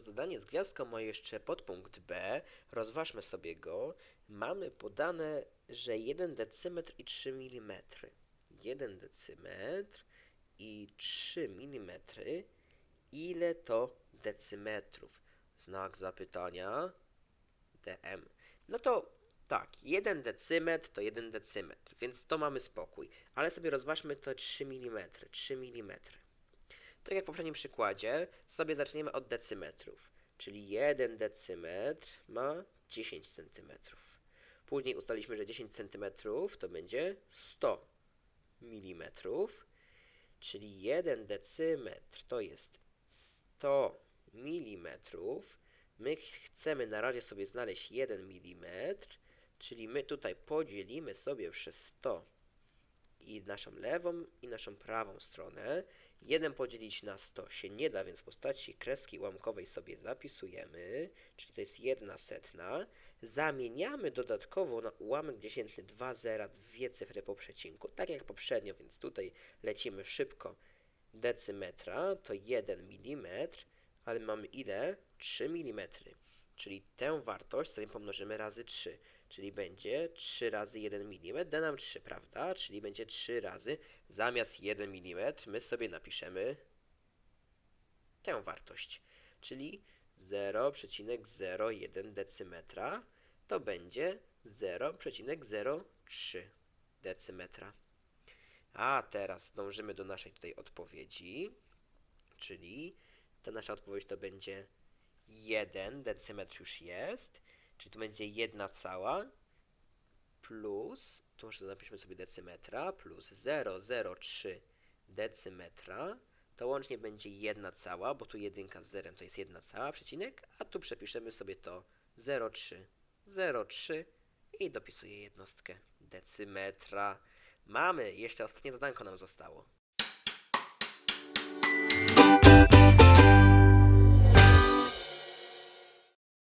zadanie z gwiazdką ma jeszcze podpunkt B. Rozważmy sobie go. Mamy podane, że 1 decymetr i 3 mm. 1 decymetr i 3 mm. Ile to decymetrów? Znak zapytania. DM. No to tak, 1 decymetr to 1 decymetr, więc to mamy spokój. Ale sobie rozważmy to 3 mm. 3 mm. Tak jak w poprzednim przykładzie, sobie zaczniemy od decymetrów. Czyli 1 decymetr ma 10 centymetrów. Później ustaliliśmy, że 10 centymetrów to będzie 100 milimetrów. Czyli 1 decymetr to jest 100 milimetrów. My ch- chcemy na razie sobie znaleźć 1 milimetr, czyli my tutaj podzielimy sobie przez 100 i naszą lewą i naszą prawą stronę. 1 podzielić na 100 się nie da, więc w postaci kreski ułamkowej sobie zapisujemy, czyli to jest 1 setna. Zamieniamy dodatkowo na ułamek dziesiętny 2 zera, dwie cyfry po przecinku, tak jak poprzednio, więc tutaj lecimy szybko. Decymetra to 1 mm, ale mamy ile? 3 mm. Czyli tę wartość sobie pomnożymy razy 3, czyli będzie 3 razy 1 mm, da nam 3, prawda? Czyli będzie 3 razy, zamiast 1 mm my sobie napiszemy tę wartość, czyli 0,01 decymetra to będzie 0,03 decymetra. A teraz dążymy do naszej tutaj odpowiedzi, czyli ta nasza odpowiedź to będzie 1 decymetr już jest, czyli to będzie 1 cała plus, tu może napiszmy sobie decymetra, plus 0,03 decymetra, to łącznie będzie 1 cała, bo tu jedynka z zerem to jest 1 cała, przecinek, a tu przepiszemy sobie to 0,3, 0,3 i dopisuję jednostkę decymetra. Mamy, jeszcze ostatnie zadanko nam zostało.